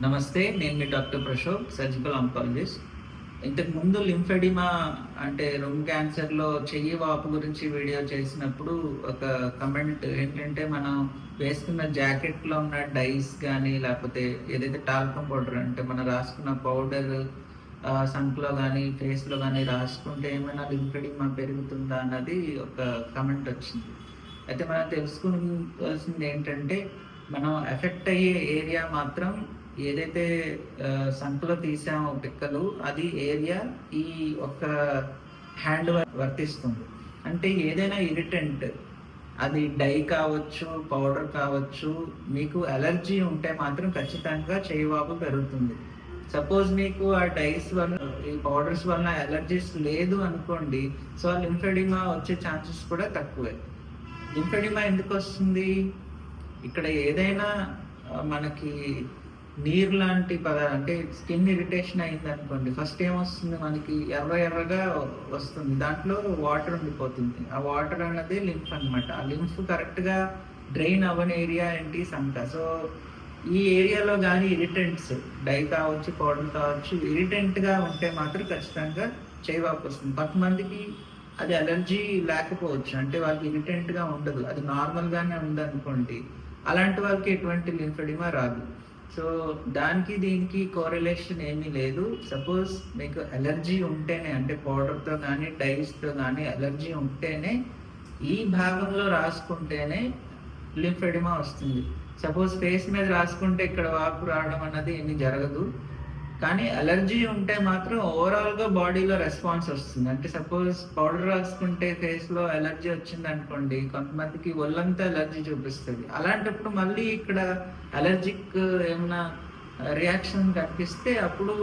నమస్తే నేను మీ డాక్టర్ ప్రశోక్ సర్జికల్ ఆంకాలజిస్ట్ ఇంతకు ముందు లింఫెడిమా అంటే రొమ్ క్యాన్సర్లో చెయ్యి వాపు గురించి వీడియో చేసినప్పుడు ఒక కమెంట్ ఏంటంటే మనం వేసుకున్న జాకెట్లో ఉన్న డైస్ కానీ లేకపోతే ఏదైతే టాల్కమ్ పౌడర్ అంటే మనం రాసుకున్న పౌడర్ సంక్లో కానీ ఫేస్లో కానీ రాసుకుంటే ఏమైనా లింఫెడిమా పెరుగుతుందా అన్నది ఒక కమెంట్ వచ్చింది. అయితే మనం తెలుసుకోవాల్సింది ఏంటంటే మనం ఎఫెక్ట్ అయ్యే ఏరియా మాత్రం ఏదైతే సంఖలో తీసామో పిక్కలు అది ఏరియా ఈ ఒక్క హ్యాండ్ వర్తిస్తుంది. అంటే ఏదైనా ఇరిటెంట్ అది డై కావచ్చు పౌడర్ కావచ్చు మీకు అలర్జీ ఉంటే మాత్రం ఖచ్చితంగా చేయివాపు పెరుగుతుంది. సపోజ్ మీకు ఆ డైస్ వల్ల ఈ పౌడర్స్ వల్ల అలర్జీస్ లేదు అనుకోండి సో ఆ లింఫెడిమా వచ్చే ఛాన్సెస్ కూడా తక్కువే. లింఫెడిమా ఎందుకు వస్తుంది? ఇక్కడ ఏదైనా మనకి నీరు లాంటి పదార్థం అంటే స్కిన్ ఇరిటేషన్ అయింది అనుకోండి ఫస్ట్ ఏమొస్తుంది మనకి? ఎర్ర ఎర్రగా వస్తుంది. దాంట్లో వాటర్ ఉండిపోతుంది. ఆ వాటర్ అన్నది లింఫ్ అనమాట ఆ లింఫ్ కరెక్ట్గా డ్రైన్ అవ్వని ఏరియా ఏంటి? సంక. సో ఈ ఏరియాలో కానీ ఇరిటెంట్స్ డై కావచ్చు పౌడర్ కావచ్చు ఇరిటెంట్గా ఉంటే మాత్రం ఖచ్చితంగా చేయవాపు వస్తుంది. కొంతమందికి అది అలర్జీ లేకపోవచ్చు. అంటే వాళ్ళకి ఇరిటెంట్గా ఉండదు. అది నార్మల్గానే ఉందనుకోండి అలాంటి వాళ్ళకి ఎటువంటి లింఫెడిమా రాదు. సో దానికి దీనికి కోరిలేషన్ ఏమీ లేదు. సపోజ్ మీకు ఎలర్జీ ఉంటేనే అంటే పౌడర్తో కానీ డైస్తో కానీ ఎలర్జీ ఉంటేనే ఈ భాగంలో రాసుకుంటేనే లింఫెడిమా వస్తుంది. సపోజ్ ఫేస్ మీద రాసుకుంటే ఇక్కడ వాపు రావడం అన్నది ఏమీ జరగదు. కానీ అలర్జీ ఉంటే మాత్రం ఓవరాల్గా బాడీలో రెస్పాన్స్ వస్తుంది. అంటే సపోజ్ పౌడర్ రాసుకుంటే ఫేస్లో అలర్జీ వచ్చింది అనుకోండి కొంతమందికి ఒళ్ళంతా అలర్జీ చూపిస్తుంది. అలాంటప్పుడు మళ్ళీ ఇక్కడ అలర్జిక్ ఏమైనా రియాక్షన్ కనిపిస్తే అప్పుడు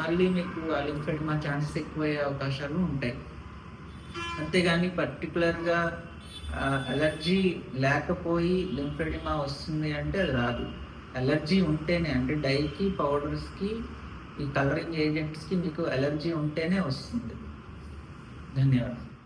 మళ్ళీ మీకు ఆ లింఫెడిమా ఛాన్సెస్ ఎక్కువయ్యే అవకాశాలు ఉంటాయి. అంతేగాని పర్టికులర్గా అలర్జీ లేకపోయి లింఫెడిమా వస్తుంది అంటే అది రాదు. అలర్జీ ఉంటేనే అంటే డైకి పౌడర్స్కి ఈ కలరింగ్ ఏజెంట్స్కి మీకు ఎలర్జీ ఉంటేనే వస్తుంది. ధన్యవాదాలు.